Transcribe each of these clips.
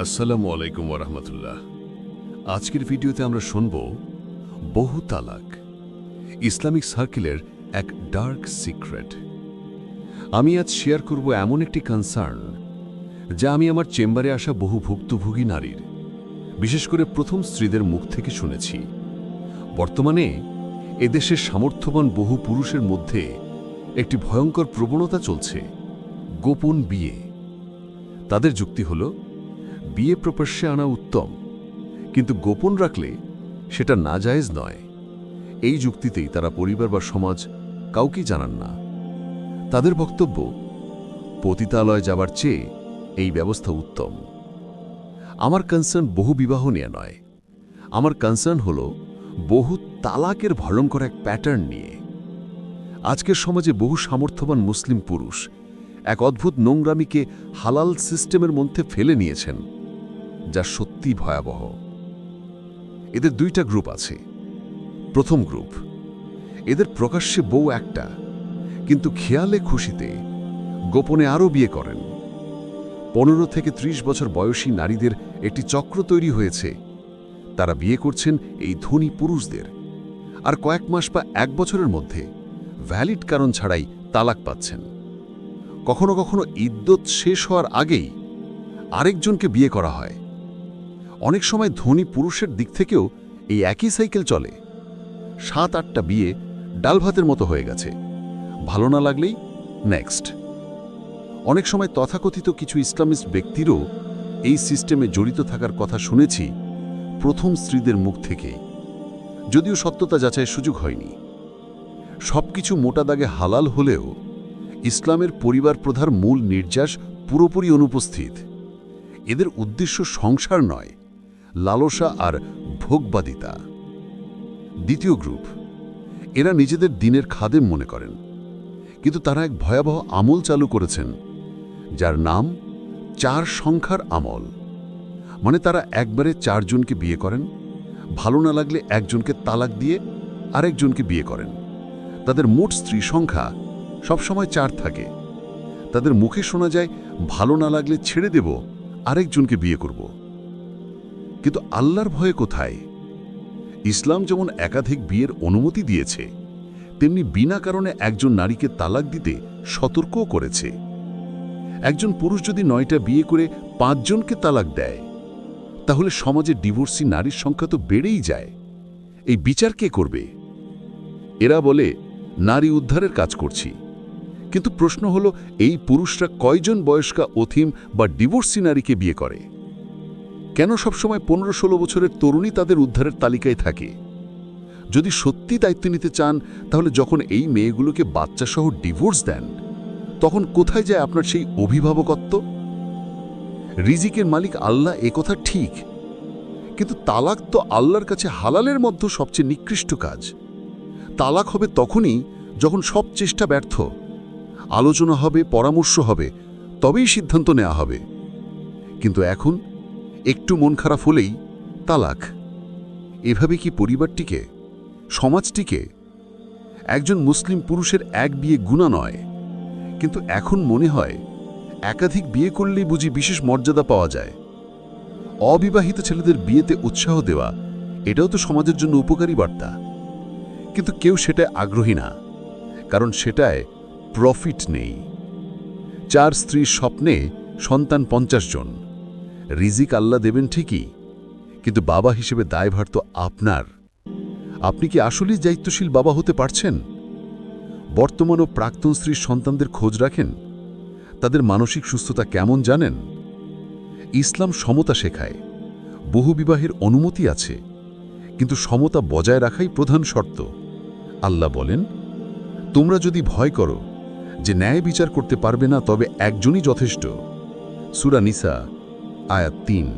আসসালামু আলাইকুম ওরহমতুল্লাহ আজকের ভিডিওতে আমরা শুনব বহু তালাক, ইসলামিক সার্কেলের এক ডার্ক সিক্রেট। আমি আজ শেয়ার করব এমন একটি কনসার্ন, যা আমি আমার চেম্বারে আসা বহু ভুক্তভোগী নারীর, বিশেষ করে প্রথম স্ত্রীদের মুখ থেকে শুনেছি। বর্তমানে এদেশের সামর্থ্যবান বহু পুরুষের মধ্যে একটি ভয়ঙ্কর প্রবণতা চলছে, গোপন বিয়ে। তাদের যুক্তি হল বিয়ে প্রকাশ্যে আনা উত্তম। কিন্তু গোপন রাখলে সেটা নাজায়েজ নয়। এই যুক্তিতেই তারা পরিবার বা সমাজ কাউকে জানান না। তাদের বক্তব্য, পতিতালয় যাবার চেয়ে এই ব্যবস্থা উত্তম। আমার কনসার্ন বহু বিবাহ নিয়ে নয়। আমার কনসার্ন হল বহু তালাকের ভয়ঙ্কর এক প্যাটার্ন নিয়ে। আজকের সমাজে বহু সামর্থ্যবান মুসলিম পুরুষ এক অদ্ভুত নোংরামিকে হালাল সিস্টেমের মধ্যে ফেলে নিয়েছেন। যা সত্যি ভয়াবহ। এদের দুইটা গ্রুপ আছে। প্রথম গ্রুপ, এদের প্রকাশ্যে বউ একটা, কিন্তু খেয়ালে খুশিতে গোপনে আরও বিয়ে করেন। পনেরো থেকে ৩০ বছর বয়সী নারীদের একটি চক্র তৈরি হয়েছে। তারা বিয়ে করছেন এই ধনী পুরুষদের। আর কয়েক মাস বা এক বছরের মধ্যে ভ্যালিড কারণ ছাড়াই তালাক পাচ্ছেন। কখনো কখনো ইদ্যত শেষ হওয়ার আগেই আরেকজনকে বিয়ে করা হয়। অনেক সময় ধনী পুরুষের দিক থেকেও এই একই সাইকেল চলে। সাত, আটটা বিয়ে ডাল ভাতের মতো হয়ে গেছে। ভালো না লাগলেই নেক্সট। অনেক সময় তথাকথিত কিছু ইসলামিস্ট ব্যক্তিরও এই সিস্টেমে জড়িত থাকার কথা শুনেছি প্রথম স্ত্রীদের মুখ থেকেই। যদিও সত্যতা যাচাইয়ের সুযোগ হয়নি। সবকিছু মোটা দাগে হালাল হলেও ইসলামের পরিবার প্রধার মূল নির্যাস পুরোপুরি অনুপস্থিত। এদের উদ্দেশ্য সংসার নয় লালসা আর ভোগবাদিতা। দ্বিতীয় গ্রুপ, এরা নিজেদের দিনের খাদেম মনে করেন। কিন্তু তারা এক ভয়াবহ আমল চালু করেছেন, যার নাম চার সংখ্যার আমল। মানে তারা একবারে চারজনকে বিয়ে করেন, ভালো না লাগলে একজনকে তালাক দিয়ে আরেকজনকে বিয়ে করেন। তাদের মোট স্ত্রী সংখ্যা সবসময় চার থাকে। তাদের মুখে শোনা যায়, ভালো না লাগলে ছেড়ে দেব, আরেকজনকে বিয়ে করব। কিন্তু আল্লাহর ভয়ে কোথায়? ইসলাম যেমন একাধিক বিয়ের অনুমতি দিয়েছে, তেমনি বিনা কারণে একজন নারীকে তালাক দিতে সতর্কও করেছে। একজন পুরুষ যদি নয়টা বিয়ে করে পাঁচজনকে তালাক দেয়, তাহলে সমাজে ডিভোর্সি নারীর সংখ্যা তো বেড়েই যায়। এই বিচার কে করবে? এরা বলে, নারী উদ্ধারের কাজ করছি। কিন্তু প্রশ্ন হলো, এই পুরুষরা কয়জন বয়স্কা অথিম বা ডিভোর্সি নারীকে বিয়ে করে? কেন সবসময় পনেরো ষোলো বছরের তরুণী তাদের উদ্ধারের তালিকায় থাকে? যদি সত্যি দায়িত্ব নিতে চান, তাহলে যখন এই মেয়েগুলোকে বাচ্চাসহ ডিভোর্স দেন, তখন কোথায় যায় আপনার সেই অভিভাবকত্ব? রিজিকের মালিক আল্লাহ কথা ঠিক, কিন্তু তালাক তো আল্লাহর কাছে হালালের মধ্যে সবচেয়ে নিকৃষ্ট কাজ। তালাক হবে তখনই যখন সব চেষ্টা ব্যর্থ, আলোচনা হবে, পরামর্শ হবে, তবেই সিদ্ধান্ত নেওয়া হবে। কিন্তু এখন একটু মন খারাপ হলেই তালাক। এভাবে কি পরিবারটিকে, সমাজটিকে? একজন মুসলিম পুরুষের এক বিয়ে গুণা নয়, কিন্তু এখন মনে হয় একাধিক বিয়ে করলেই বুঝি বিশেষ মর্যাদা পাওয়া যায়। অবিবাহিত ছেলেদের বিয়েতে উৎসাহ দেওয়া, এটাও তো সমাজের জন্য উপকারী বার্তা। কিন্তু কেউ সেটায় আগ্রহী না, কারণ সেটায় প্রফিট নেই। চার স্ত্রীর স্বপ্নে সন্তান পঞ্চাশ জন। রিজিক আল্লাহ দেবেন ঠিকই, কিন্তু বাবা হিসেবে দায়ভার তো আপনার। আপনি কি আসলেই দায়িত্বশীল বাবা হতে পারছেন? বর্তমান ও প্রাক্তন স্ত্রীর সন্তানদের খোঁজ রাখেন? তাদের মানসিক সুস্থতা কেমন জানেন? ইসলাম সমতা শেখায় বহুবিবাহের অনুমতি আছে, কিন্তু সমতা বজায় রাখাই প্রধান শর্ত। আল্লাহ বলেন, তোমরা যদি ভয় করো, যে ন্যায় বিচার করতে পারবে না, তবে একজনই যথেষ্ট। সুরা নিসা আয়াত তিন।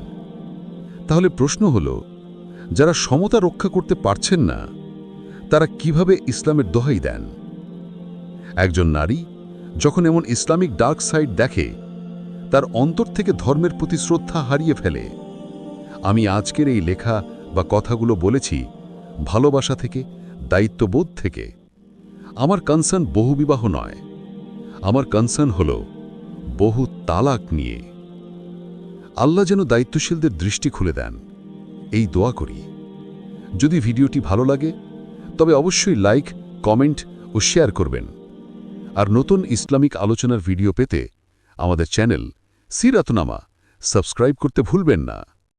তাহলে প্রশ্ন হল, যারা সমতা রক্ষা করতে পারছেন না, তারা কীভাবে ইসলামের দোহাই দেন? একজন নারী যখন এমন ইসলামিক ডার্ক সাইড দেখে, তার অন্তর থেকে ধর্মের প্রতি শ্রদ্ধা হারিয়ে ফেলে। আমি আজকের এই লেখা বা কথাগুলো বলেছি ভালোবাসা থেকে, দায়িত্ববোধ থেকে। আমার কনসার্ন বহুবিবাহ নয়। আমার কনসার্ন হল বহু তালাক নিয়ে। আল্লাহ যেন দায়িত্বশীলদের দৃষ্টি খুলে দেন। এই দোয়া করি। যদি ভিডিওটি ভালো লাগে, তবে অবশ্যই লাইক, কমেন্ট ও শেয়ার করবেন। আর নতুন ইসলামিক আলোচনার ভিডিও পেতে আমাদের চ্যানেল সিরাতনামা সাবস্ক্রাইব করতে ভুলবেন না।